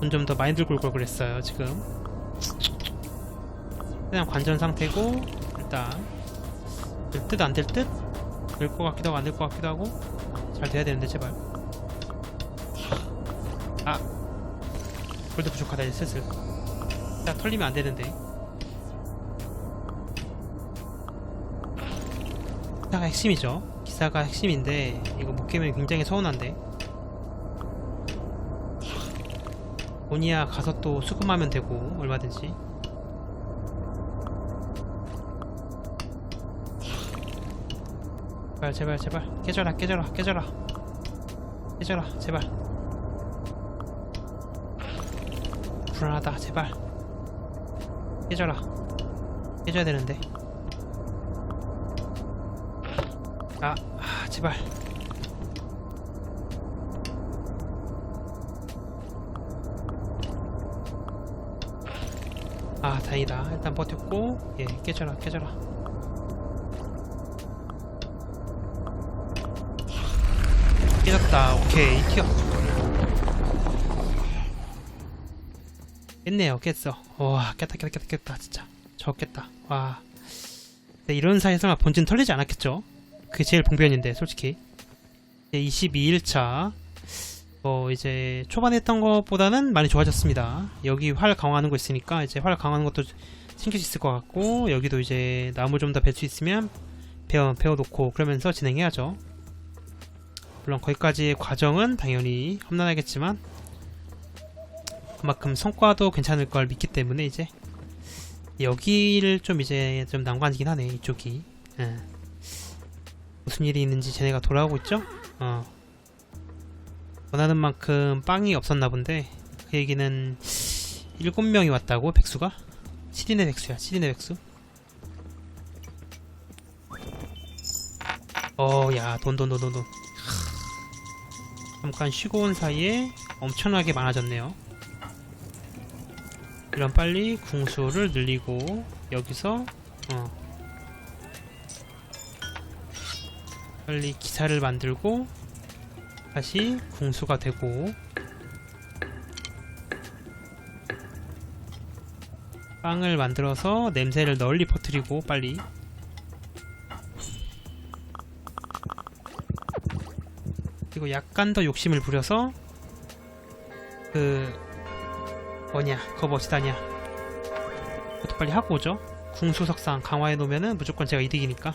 돈 좀 더 많이 들고 올 걸 그랬어요 지금. 그냥 관전 상태고 일단. 될 듯 안 될 듯? 될 것 같기도 하고 안 될 것 같기도 하고? 잘 돼야 되는데 제발. 아. 골드 부족하다 이제 슬슬. 자 털리면 안 되는데. 기사가 핵심이죠. 기사가 핵심인데 이거 못 깨면 굉장히 서운한데 오니아 가서 또 수금하면 되고 얼마든지. 제발 제발 제발. 깨져라 깨져라 깨져라. 깨져라 제발. 불안하다 제발. 깨져라. 깨져야 되는데. 아, 아 제발 아 다행이다. 일단 버텼고 예 깨져라 깨져라. 깨졌다. 오케이 튀어. 깼네요 깼어. 와 깼다 깼다 깼다 깼다 진짜. 저 깼다. 와. 근데 이런 사이에 설마 본진 털리지 않았겠죠? 그게 제일 봉변인데 솔직히. 이제 22일차 어 이제 초반에 했던 것보다는 많이 좋아졌습니다 여기 활 강화하는 거 있으니까 이제 활 강화하는 것도 챙길 수 있을 것 같고 여기도 이제 나무 좀더벨수 있으면 베어, 베어놓고 그러면서 진행해야죠 물론 거기까지의 과정은 당연히 험난하겠지만 그만큼 성과도 괜찮을 걸 믿기 때문에 이제 여기를 좀 이제 좀 난관이긴 하네 이쪽이 예. 무슨 일이 있는지 쟤네가 돌아오고 있죠? 어. 원하는 만큼 빵이 없었나 본데 그 얘기는 7명이 왔다고 백수가? 7인의 백수야 7인의 백수. 어야 돈 돈 돈 돈돈. 잠깐 쉬고 온 사이에 엄청나게 많아졌네요. 이런 빨리 궁수를 늘리고 여기서 어. 빨리 기사를 만들고 다시 궁수가 되고 빵을 만들어서 냄새를 널리 퍼뜨리고 빨리. 그리고 약간 더 욕심을 부려서 그 뭐냐 그거 멋지다냐. 그것도 빨리 하고 오죠. 궁수석상 강화해 놓으면은 무조건 제가 이득이니까.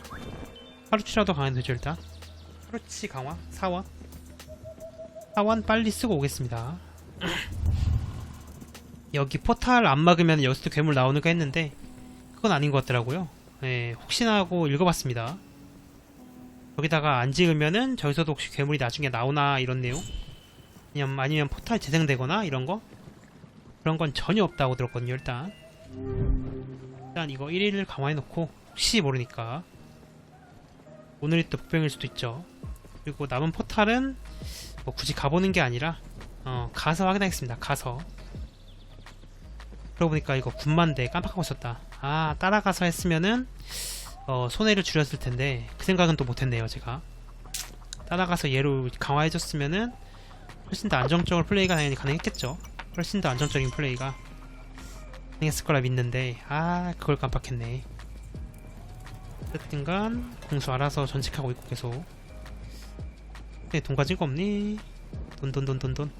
하루치라도 강화해도 되죠 일단. 하루치 강화? 4원 4원 빨리 쓰고 오겠습니다. 여기 포탈 안 막으면 여기서도 괴물 나오는가 했는데 그건 아닌 것 같더라고요. 예, 혹시나 하고 읽어봤습니다. 여기다가 안 지으면은 저기서도 혹시 괴물이 나중에 나오나 이런 내용? 아니면, 아니면 포탈 재생되거나 이런 거? 그런 건 전혀 없다고 들었거든요 일단. 일단 이거 1위를 강화해놓고 혹시 모르니까. 오늘이 또 복병일 수도 있죠. 그리고 남은 포탈은 뭐 굳이 가보는 게 아니라 어, 가서 확인하겠습니다. 가서. 그러고 보니까 이거 군만대 깜빡하고 있었다. 아 따라가서 했으면은 어, 손해를 줄였을 텐데 그 생각은 또 못했네요 제가. 따라가서 얘로 강화해줬으면은 훨씬 더 안정적으로 플레이가 당연히 가능했겠죠. 훨씬 더 안정적인 플레이가 가능했을 거라 믿는데 아 그걸 깜빡했네. 어쨌든 간 공수 알아서 전직하고 있고 계속 네, 돈 가진 거 없니? 돈 돈 돈 돈 돈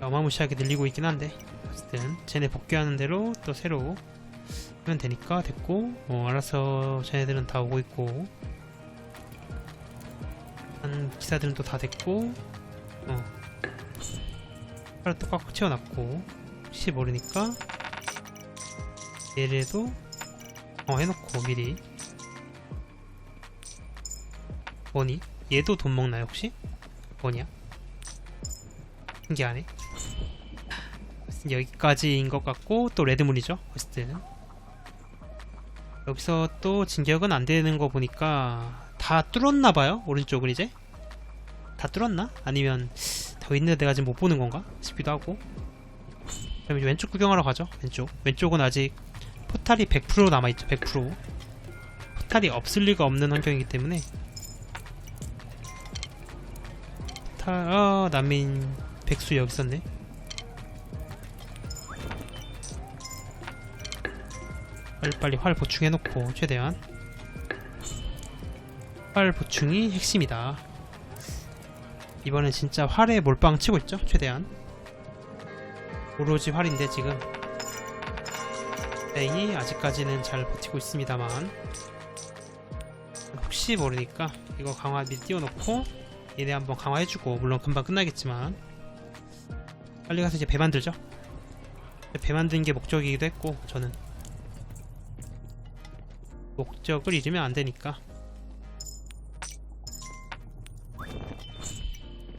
어마무시하게 늘리고 있긴 한데 어쨌든 쟤네 복귀하는 대로 또 새로 하면 되니까 됐고 뭐 알아서 쟤네들은 다 오고 있고 한 기사들은 또 다 됐고 어 또 꽉꽉 채워놨고 혹시 모르니까 얘네도 어 해놓고 미리 뭐니? 얘도 돈 먹나요 혹시? 뭐냐? 신기하네 여기까지인 것 같고 또 레드문이죠 어쨌든 여기서 또 진격은 안 되는 거 보니까 다 뚫었나 봐요 오른쪽을 이제 다 뚫었나? 아니면 더 있는데 내가 지금 못 보는 건가? 싶기도 하고. 그럼 이제 왼쪽 구경하러 가죠 왼쪽. 왼쪽은 아직 포탈이 100% 남아있죠 100% 포탈이 없을 리가 없는 환경이기 때문에. 포탈 어 난민 백수 여기 있었네. 빨리빨리 활 보충해놓고 최대한. 활 보충이 핵심이다 이번엔 진짜 활에 몰빵 치고 있죠 최대한. 오로지 활인데 지금. 다행히 아직까지는 잘 버티고 있습니다만. 혹시 모르니까 이거 강화 미리 띄워놓고 얘네 한번 강화해주고 물론 금방 끝나겠지만. 빨리 가서 이제 배 만들죠. 배 만드는 게 목적이기도 했고 저는. 목적을 잃으면 안 되니까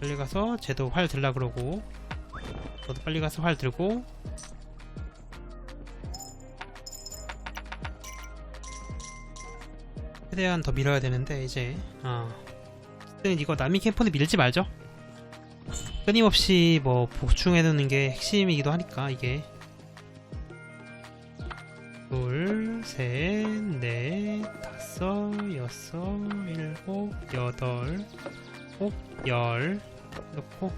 빨리 가서 쟤도 활 들라 그러고. 저도 빨리 가서 활 들고. 최대한 더 밀어야 되는데 이제. 어. 이거 남이 캠프는 밀지 말죠. 끊임없이 뭐 보충해 두는 게 핵심이기도 하니까 이게. 둘, 셋, 넷, 다섯, 여섯, 일곱, 여덟, 아홉, 열 넣고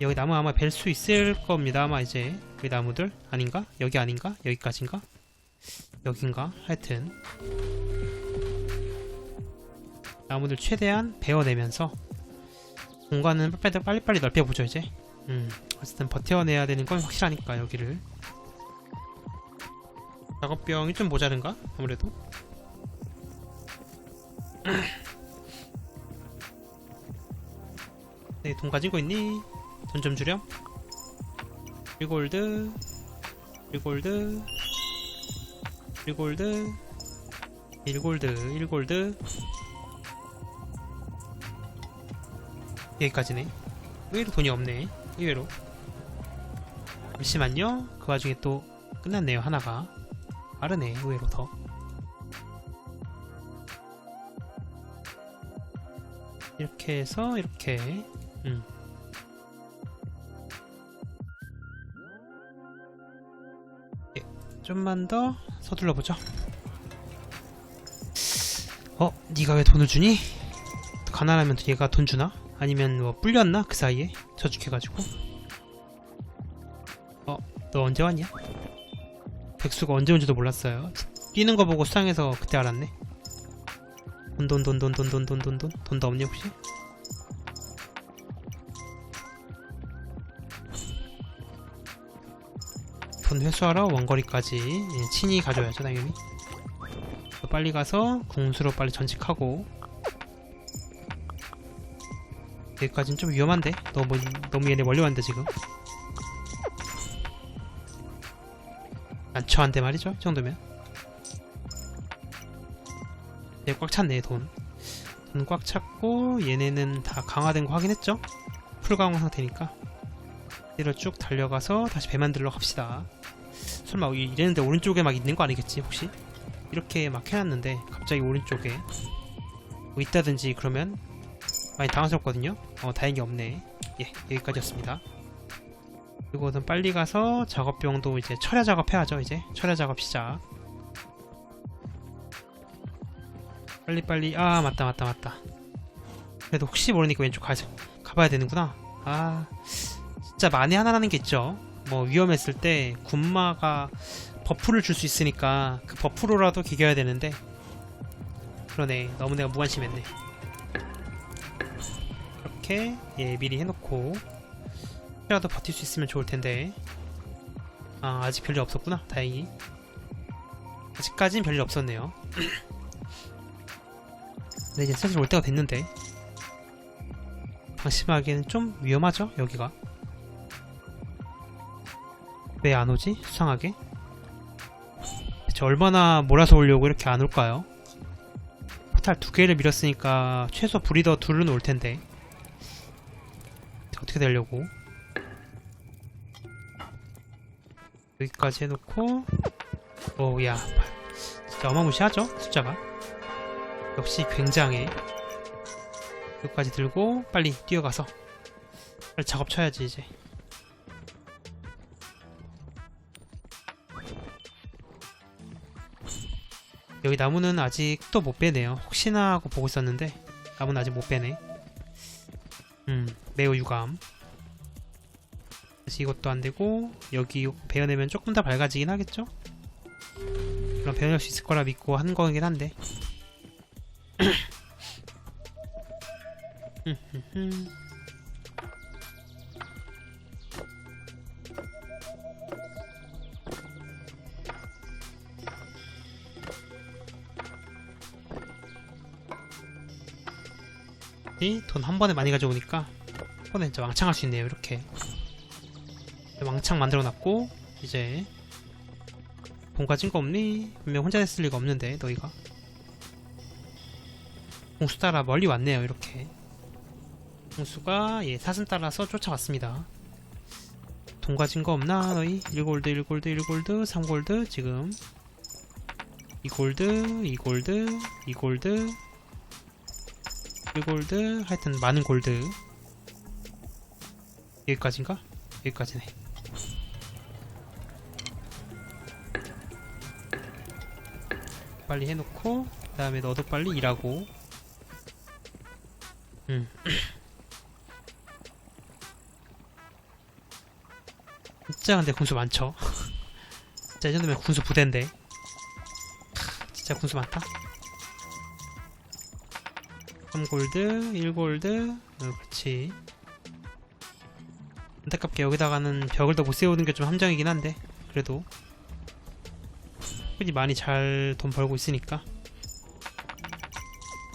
여기 나무 아마 뵐 수 있을 겁니다 아마 이제 여기 나무들 아닌가? 여기 아닌가? 여기까지인가? 여긴가? 하여튼 나무들 최대한 베어내면서 공간은 빨리빨리, 빨리 빨리 넓혀보죠 이제 음 어쨌든 버텨내야 되는 건 확실하니까 여기를 작업병이 좀 모자른가? 아무래도 네, 돈 가지고 있니? 돈 좀 주렴. 1골드. 1골드. 1골드. 1골드 1골드. 여기까지네. 의외로 돈이 없네. 의외로. 잠시만요. 그 와중에 또 끝났네요 하나가. 빠르네 의외로 더. 이렇게 해서 이렇게 음. 예, 좀만 더 서둘러 보죠 어? 네가 왜 돈을 주니? 가난하면 얘가 돈 주나? 아니면 뭐 불렸나? 그 사이에 저축해가지고 어? 너 언제 왔냐? 백수가 언제 온지도 몰랐어요 뛰는 거 보고 수상해서 그때 알았네 돈 돈 돈 돈 돈 돈 돈 돈돈 돈도 없니 혹시? 돈 회수하러 원거리까지 예, 친히 가져야죠 당연히. 빨리 가서 궁수로 빨리 전직하고. 여기까지는 좀 위험한데? 너무 너무 얘네 멀리 왔는데 지금. 안쳐한데 말이죠 이 정도면. 얘꽉 찼네 돈. 돈 꽉 찼고 얘네는 다 강화된 거 확인했죠? 풀 강화 상태니까 이대로 쭉 달려가서 다시 배 만들러 갑시다. 설마 이랬는데 오른쪽에 막 있는 거 아니겠지 혹시? 이렇게 막 해놨는데 갑자기 오른쪽에 뭐 있다든지 그러면 많이 당황스럽거든요. 어 다행히 없네. 예 여기까지였습니다. 이거는 빨리 가서 작업병도 이제 철야 작업 해야죠 이제. 철야 작업 시작. 빨리빨리 아 맞다 맞다 맞다. 그래도 혹시 모르니까 왼쪽 가, 가봐야 되는구나. 아 진짜 만에 하나라는 게 있죠. 뭐 위험했을 때 군마가 버프를 줄 수 있으니까 그 버프로라도 기겨야 되는데. 그러네. 너무 내가 무관심했네. 이렇게 예 미리 해놓고 혹시라도 버틸 수 있으면 좋을 텐데. 아 아직 별일 없었구나. 다행히. 아직까진 별일 없었네요. 근데 이제 슬슬 올 때가 됐는데. 방심하기에는 좀 위험하죠 여기가 왜 안 오지? 수상하게? 대체 얼마나 몰아서 오려고 이렇게 안 올까요? 포탈 두 개를 밀었으니까 최소 브리더 둘은 올 텐데. 어떻게 되려고? 여기까지 해놓고. 오야. 진짜 어마무시하죠? 숫자가? 역시 굉장해. 여기까지 들고 빨리 뛰어가서. 빨리 작업 쳐야지 이제 여기 나무는 아직 또 못 빼네요. 혹시나 하고 보고 있었는데 나무는 아직 못 빼네. 음, 매우 유감. 다시 이것도 안 되고 여기 베어내면 조금 더 밝아지긴 하겠죠? 그럼 베어낼 수 있을 거라 믿고 한 거긴 한데. 돈 한 번에 많이 가져오니까 한 번에 진짜 왕창 할 수 있네요 이렇게. 왕창 만들어 놨고 이제 돈 가진 거 없니? 분명 혼자 했을 리가 없는데 너희가. 공수 따라 멀리 왔네요 이렇게. 공수가 예 사슴 따라서 쫓아왔습니다. 돈 가진 거 없나 너희? 1골드 1골드 1골드 3골드 지금. 2골드 2골드 2골드 1골드 하여튼 많은 골드. 여기까지인가? 여기까지네. 빨리 해놓고 그 다음에 너도 빨리 일하고. 음. 진짜 근데 군수 많죠? 진짜 이 정도면 군수 부대인데. 진짜 군수 많다 3골드 1골드 어, 그렇지. 안타깝게 여기다가는 벽을 더 못 세우는 게 좀 함정이긴 한데 그래도. 흔히 많이 잘 돈 벌고 있으니까.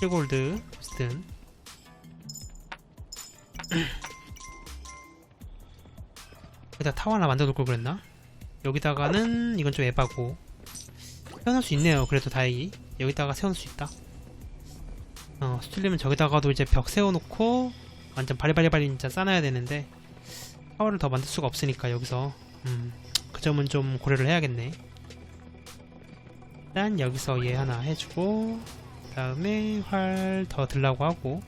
1골드 어쨌든. 여기다 타워 하나 만들어 놓을 걸 그랬나? 여기다가는 이건 좀 에바고. 세워놓을 수 있네요. 그래도 다행히. 여기다가 세워놓을 수 있다 어 스틸리면 저기다가도 이제 벽 세워놓고 완전 바리바리바리 진짜 싸놔야 되는데 타워를 더 만들 수가 없으니까 여기서 음, 그 점은 좀 고려를 해야겠네. 일단 여기서 얘 하나 해주고 그 다음에 활 더 들라고 하고.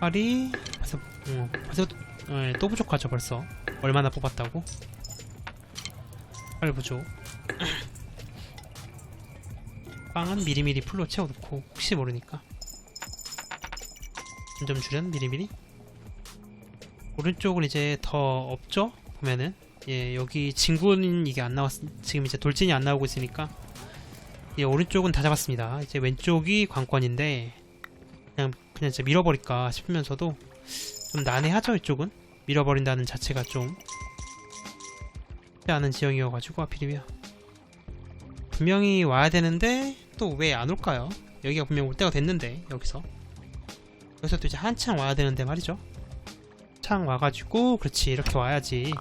활이 벌써 어, 벌써 어, 또 부족하죠 벌써. 얼마나 뽑았다고? 활 부족 빵은 미리미리 풀로 채워놓고 혹시 모르니까. 점점 줄연 미리미리. 오른쪽은 이제 더 없죠? 보면은. 예 여기 진군은 이게 안 나왔 지금 이제 돌진이 안 나오고 있으니까. 예 오른쪽은 다 잡았습니다. 이제 왼쪽이 관건인데 그냥 그냥 이제 밀어버릴까 싶으면서도 좀 난해하죠 이쪽은? 밀어버린다는 자체가 좀. 쉽지 않은 지형이어가지고 하필이면 분명히 와야 되는데 또 왜 안 올까요? 여기가 분명 올 때가 됐는데 여기서. 여기서 또 이제 한창 와야 되는데 말이죠. 창 와가지고 그렇지 이렇게 와야지.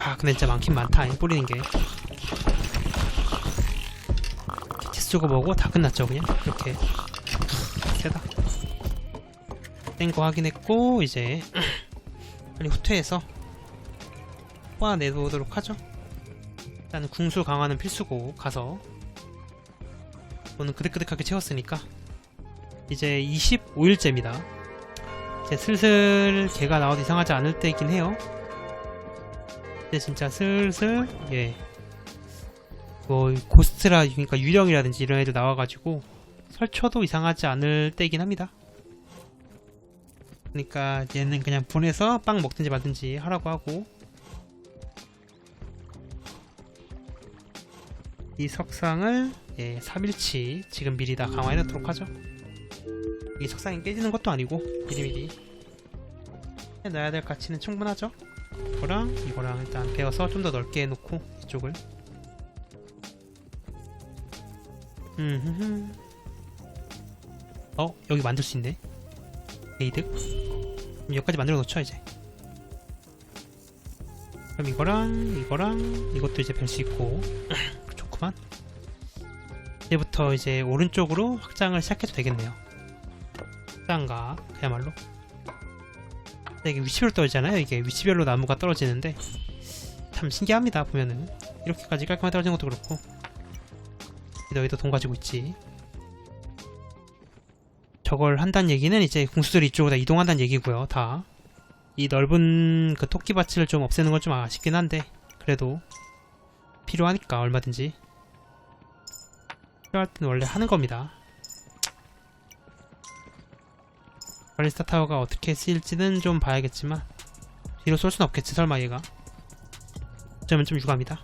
아 근데 진짜 많긴 많다 이 뿌리는 게. 주고 보고 다 끝났죠 그냥? 이렇게. 세다. 뗀 거 확인했고 이제 빨리 후퇴해서 뽑아내보도록 하죠 일단 궁수 강화는 필수고 가서 오늘 그득그득하게 채웠으니까 이제 25일째입니다. 이제 슬슬 개가 나와도 이상하지 않을 때이긴 해요. 이제 진짜 슬슬 예. 뭐 고스트라 그러니까 유령이라든지 이런 애들 나와가지고 설쳐도 이상하지 않을 때이긴 합니다. 그러니까 얘는 그냥 보내서 빵 먹든지 말든지 하라고 하고 이 석상을 예, 3일치 지금 미리 다 강화해 놓도록 하죠. 이 석상이 깨지는 것도 아니고 미리미리 해놔야 될 가치는 충분하죠. 이거랑 이거랑 일단 베어서 좀 더 넓게 해놓고 이쪽을 음, 어 여기 만들 수 있네. 에이득. 그럼 여기까지 만들어 놓죠 이제. 그럼 이거랑 이거랑 이것도 이제 별 수 있고. 이제부터 이제 오른쪽으로 확장을 시작해도 되겠네요. 확장가 그야말로. 이게 위치별로 떨어지잖아요. 이게 위치별로 나무가 떨어지는데 참 신기합니다. 보면은 이렇게까지 깔끔하게 떨어지는 것도 그렇고 너희도 돈 가지고 있지. 저걸 한다는 얘기는 이제 궁수들이 이쪽으로 다 이동한다는 얘기고요. 다. 이 넓은 그 토끼밭을 좀 없애는 건 좀 아쉽긴 한데 그래도 필요하니까 얼마든지 필요할 때는 원래 하는 겁니다. 발리스타 타워가 어떻게 쓰일지는 좀 봐야겠지만 뒤로 쏠 순 없겠지 설마 얘가 어쩌면 좀 유감이다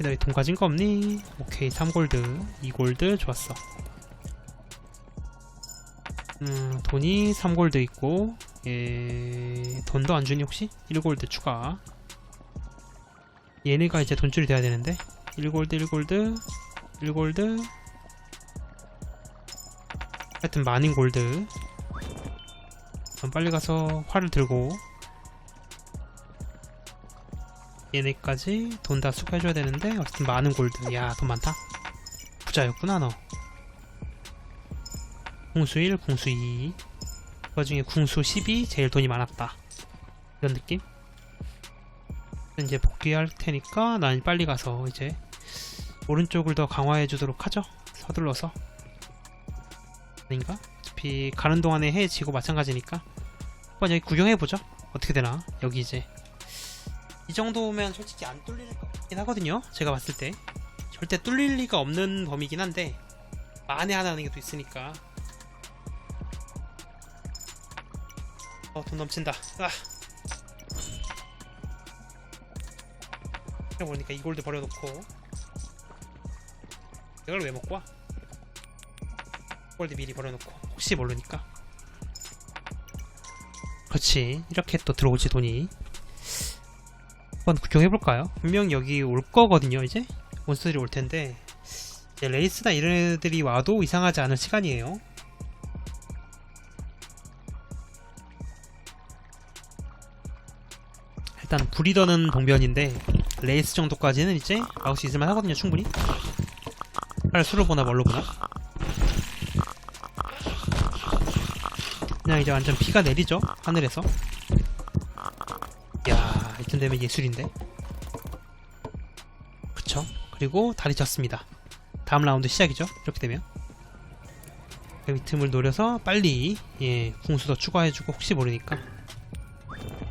너돈 가진 거 없니? 오케이 3골드 2골드 좋았어 음 돈이 3골드 있고 예 돈도 안 주니 혹시? 1골드 추가. 얘네가 이제 돈줄이 돼야 되는데. 1골드 1골드 1골드. 하여튼 마닌 골드. 그럼 빨리 가서 활을 들고. 얘네까지 돈 다 수거해줘야 되는데 어쨌든 많은 골드. 야 돈 많다. 부자였구나 너. 궁수 1 궁수 2 그 와중에 궁수 10이 제일 돈이 많았다. 이런 느낌? 이제 복귀할 테니까 난 빨리 가서 이제 오른쪽을 더 강화해 주도록 하죠. 서둘러서. 아닌가? 어차피 가는 동안에 해 지고 마찬가지니까. 한번 여기 구경해보죠. 어떻게 되나 여기 이제. 이 정도면 솔직히 안 뚫릴 것 같긴 하거든요 제가 봤을 때. 절대 뚫릴 리가 없는 범위긴 한데 만에 하나는 게 또 있으니까 어 돈 넘친다. 아. 보니까 이 골드 버려놓고 이걸 왜 먹고 와? 골드 미리 버려놓고. 혹시 모르니까. 그렇지. 이렇게 또 들어오지 돈이. 한번 구경해볼까요? 분명 여기 올 거거든요 이제? 몬스터들이 올 텐데. 레이스나 이런 애들이 와도 이상하지 않을 시간이에요 일단 브리더는 동변인데 레이스 정도까지는 이제 나올 수 있을만 하거든요 충분히. 빨리 수로 보나 뭘로 보나? 그냥 이제 완전 피가 내리죠 하늘에서. 야 이쯤 되면 예술인데. 그쵸? 그리고 다리 졌습니다. 다음 라운드 시작이죠 이렇게 되면. 그 틈을 노려서 빨리 예 궁수 더 추가해주고 혹시 모르니까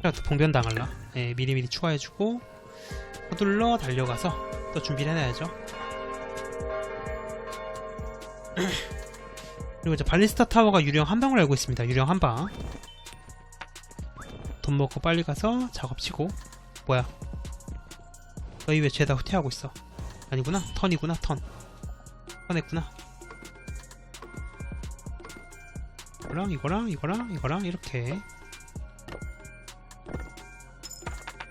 또 봉변 당할라? 예 미리미리 추가해주고 서둘러 달려가서 또 준비를 해놔야죠. 그리고 이제 발리스타 타워가 유령 한 방을 알고 있습니다. 유령 한 방. 돈 먹고 빨리 가서 작업치고. 뭐야? 너희 왜 죄다 후퇴하고 있어? 아니구나. 턴이구나 턴. 턴했구나. 이거랑 이거랑 이거랑 이거랑 이렇게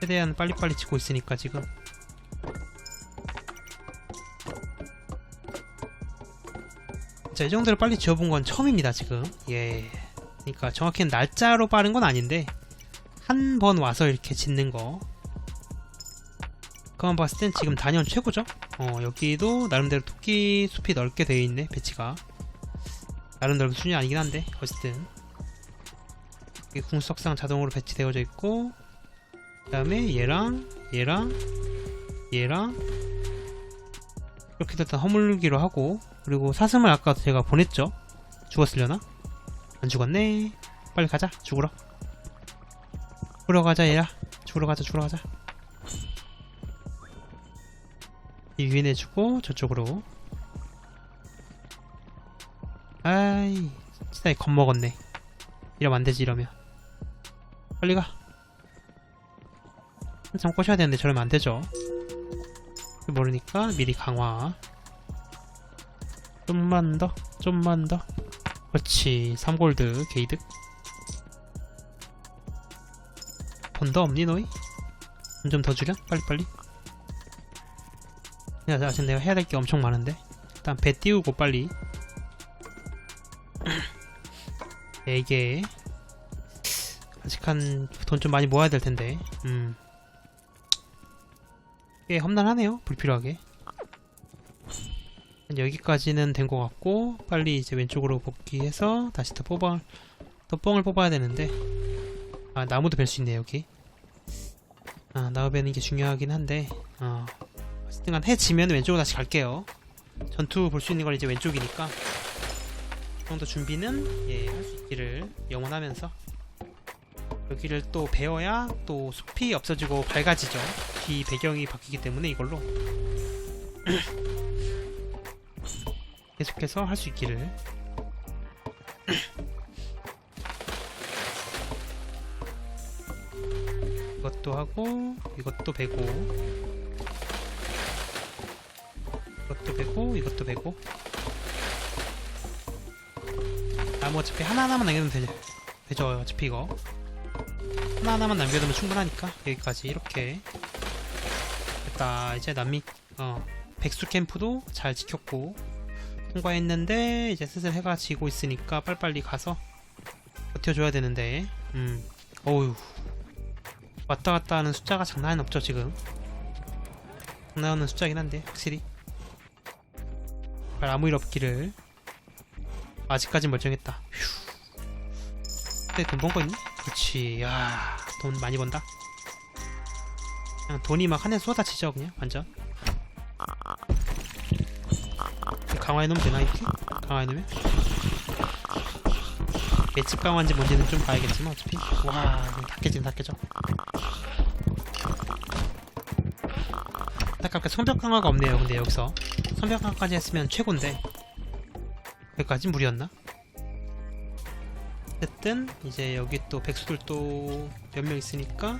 최대한 빨리빨리 치고 있으니까 지금 자, 이 정도로 빨리 지어본 건 처음입니다, 지금. 예. 그러니까 정확히는 날짜로 빠른 건 아닌데, 한 번 와서 이렇게 짓는 거. 그만 봤을 땐 지금 단연 최고죠? 어, 여기도 나름대로 토끼 숲이 넓게 되어 있네, 배치가. 나름 넓은 수준이 아니긴 한데, 어쨌든. 궁석상 자동으로 배치되어져 있고, 그 다음에 얘랑, 얘랑, 얘랑, 이렇게 일단 허물기로 하고, 그리고 사슴을 아까 제가 보냈죠? 죽었으려나? 안 죽었네. 빨리 가자. 죽으러. 죽으러 가자 얘야. 죽으러 가자. 죽으러 가자. 유인해주고 저쪽으로. 아이 진짜 겁먹었네. 이러면 안되지 이러면. 빨리 가. 한참 꼬셔야 되는데 저러면 안 되죠. 모르니까 미리 강화. 좀만 더, 좀만 더. 그렇지, 3골드, 게이득. 돈더 없니, 너희? 돈좀더 주려? 빨리빨리. 야, 나 지금 내가 해야 될 게 엄청 많은데. 일단 배 띄우고 빨리. 4개. 아직 한, 돈 좀 많이 모아야 될 텐데. 음. 꽤 험난하네요, 불필요하게. 여기까지는 된 것 같고 빨리 이제 왼쪽으로 복귀해서 다시 더 뽑아 더 뻥을 뽑아야 되는데. 아 나무도 벨수 있네 여기. 아, 나우베는 이게 중요하긴 한데 어, 어쨌든 해 지면 왼쪽으로 다시 갈게요. 전투 볼 수 있는 건 이제 왼쪽이니까. 그 정도 준비는 예, 할 수 있기를 영원하면서 여기를 또 베어야 또 숲이 없어지고 밝아지죠. 뒤 배경이 바뀌기 때문에 이걸로 계속해서 할 수 있기를. 이것도 하고 이것도 베고. 이것도 베고 이것도 베고. 나무 어차피 하나하나만 남겨두면 되죠. 되죠 어차피 이거 하나하나만 남겨두면 충분하니까 여기까지 이렇게. 됐다. 이제 남미 어 백수 캠프도 잘 지켰고 통과했는데 이제 슬슬 해가 지고 있으니까 빨리빨리 가서 버텨줘야 되는데. 음. 어휴. 왔다 갔다 하는 숫자가 장난 없죠 지금. 장난 없는 숫자긴 한데 확실히. 발 아무 일 없기를. 아직까진 멀쩡했다. 휴. 근데 돈번거 있니? 그렇지 야 돈 많이 번다 그냥 돈이 막 한해 쏟아지죠 그냥 완전 강화해 놓으면 되나 이렇게? 강화해 놓으면? 매집 강화인지 뭔지는 좀 봐야겠지만 어차피 와 이거 다 깨지면 다 깨져 안타깝게 성벽 강화가 없네요 근데 여기서 성벽 강화까지 했으면 최고인데 여기까지 무리였나? 어쨌든 이제 여기 또 백수들 또 몇 명 있으니까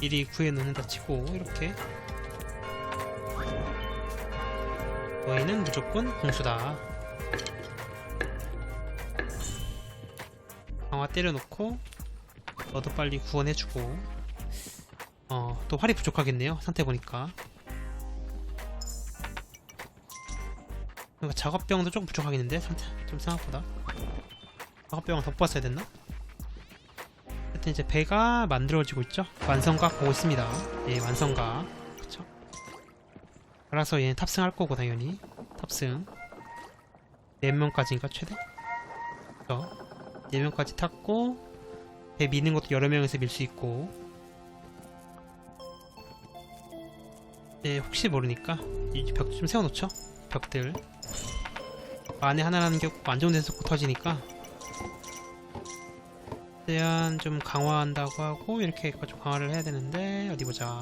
미리 구해놓는다 치고 이렇게. 너희는 무조건 공수다. 강화 때려놓고 너도 빨리 구원해주고. 어 또 활이 부족하겠네요 상태 보니까. 작업병도 조금 부족하겠는데 상태? 좀 생각보다 더 뽑았어야 됐나? 하여튼 이제 배가 만들어지고 있죠? 완성각 보고 있습니다. 예 완성각 그쵸? 알아서 얘는 탑승할 거고 당연히. 탑승. 4명까지인가 최대? 그쵸? 4명까지 탔고 배 미는 것도 여러 명에서 밀 수 있고. 네 혹시 모르니까 이 벽 좀 세워놓죠? 벽들. 안에 하나라는 게 안정돼서 고 터지니까 최대한 좀 강화한다고 하고 이렇게 좀 강화를 해야 되는데 어디 보자.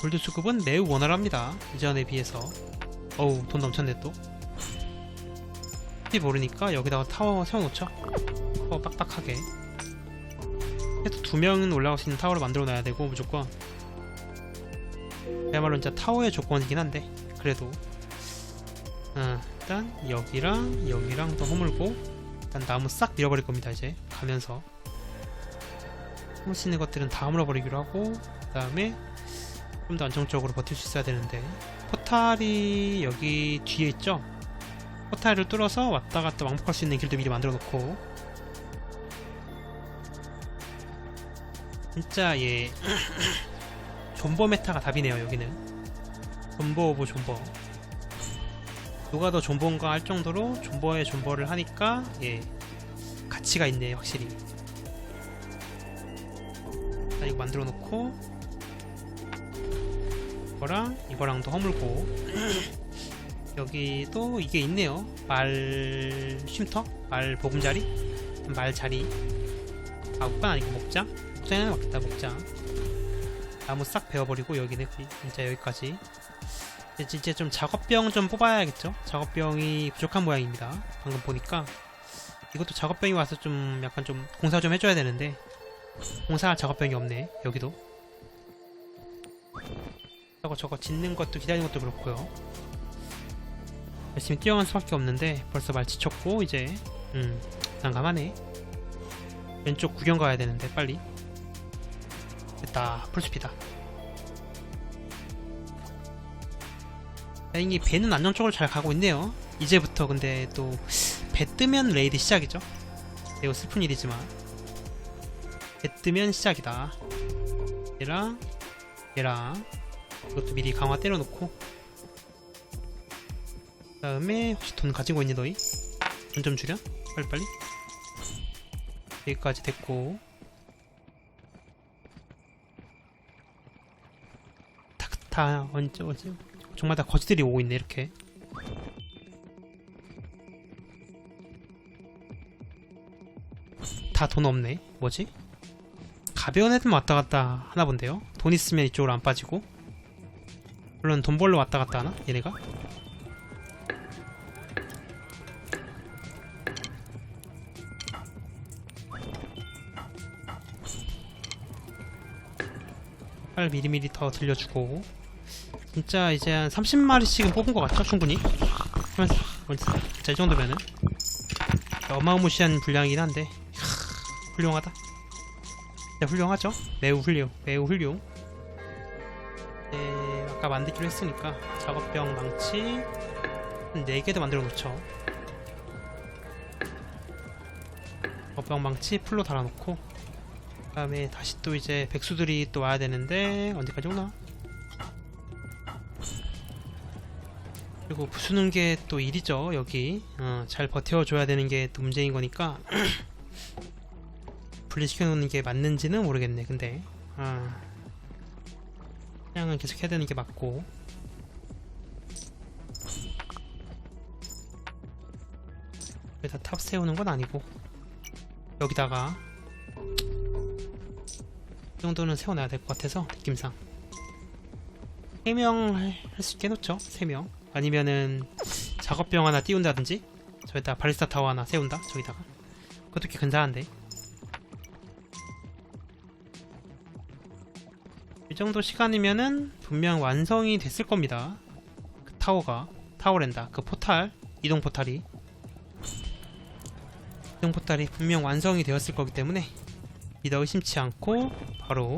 골드 수급은 매우 원활합니다. 이전에 비해서. 어우 돈 넘쳤네 또. 혹시 모르니까 여기다가 타워 세워놓죠 타워 빡빡하게. 해도 두 명은 올라갈 수 있는 타워를 만들어 놔야 되고 무조건. 그야말로 진짜 타워의 조건이긴 한데 그래도. 어, 일단 여기랑 여기랑 더 허물고 일단 나무 싹 밀어버릴 겁니다 이제. 가면서. 허물 수 있는 것들은 다 허물어버리기로 하고 그 다음에 좀 더 안정적으로 버틸 수 있어야 되는데. 포탈이 여기 뒤에 있죠? 포탈을 뚫어서 왔다 갔다 왕복할 수 있는 길도 미리 만들어 놓고. 진짜 얘 존버 메타가 답이네요 여기는. 존버 오브 존버 누가 더 존버인가 할 정도로 존버에 존버를 하니까 예 가치가 있네 확실히. 자 이거 만들어 놓고 이거랑 이거랑도 허물고. 여기도 이게 있네요. 말 쉼터? 말 보금자리? 말 자리. 아 목장 아니고 목장? 목장에는 맞겠다 목장 나무 싹 베어버리고 여기는 진짜 여기까지 이제 좀 작업병 좀 뽑아야겠죠? 작업병이 부족한 모양입니다. 방금 보니까. 이것도 작업병이 와서 좀 약간 좀 공사 좀 해줘야 되는데. 공사할 작업병이 없네 여기도. 저거 저거 짓는 것도 기다리는 것도 그렇고요. 열심히 뛰어간 수밖에 없는데 벌써 말 지쳤고 이제. 음 난감하네. 왼쪽 구경 가야 되는데 빨리. 됐다 풀숲이다 다행히 배는 안정적으로 잘 가고 있네요. 이제부터 근데 또 배 뜨면 레이드 시작이죠. 매우 슬픈 일이지만. 배 뜨면 시작이다. 얘랑 얘랑 이것도 미리 강화 때려놓고. 그 다음에 혹시 돈 가지고 있니 너희? 돈좀 주렴 빨리빨리. 여기까지 됐고. 다 언제 언제 정말 다 거지들이 오고 있네 이렇게. 다 돈 없네. 뭐지? 가벼운 애들만 왔다 갔다 하나 본데요? 돈 있으면 이쪽으로 안 빠지고? 물론 돈 벌러 왔다 갔다 하나? 얘네가? 팔 미리미리 더 들려주고 진짜 이제 한 30마리씩은 뽑은 것 같죠 충분히. 그러면 진짜 이 정도면은. 어마무시한 분량이긴 한데. 이야, 훌륭하다. 진짜 훌륭하죠? 매우 훌륭 매우 훌륭. 네, 아까 만들기로 했으니까 작업병 망치 한 4개도 만들어 놓죠. 작업병 망치 풀로 달아놓고 그 다음에 다시 또 이제 백수들이 또 와야 되는데 언제까지 오나? 그리고 부수는 게 또 일이죠 여기. 어, 잘 버텨줘야 되는 게 또 문제인 거니까. 분리시켜 놓는 게 맞는지는 모르겠네 근데. 아, 그냥은 계속 해야 되는 게 맞고. 여기다 탑 세우는 건 아니고. 여기다가. 이 정도는 세워놔야 될 것 같아서 느낌상. 3명 할 수 있게 해놓죠 3명 아니면은 작업병 하나 띄운다든지 저기다 바리스타 타워 하나 세운다 저기다가. 그것도 꽤 근사한데. 이 정도 시간이면은 분명 완성이 됐을 겁니다. 그 타워가 타워랜다 그 포탈 이동 포탈이. 이동 포탈이 분명 완성이 되었을 거기 때문에 믿어 의심치 않고 바로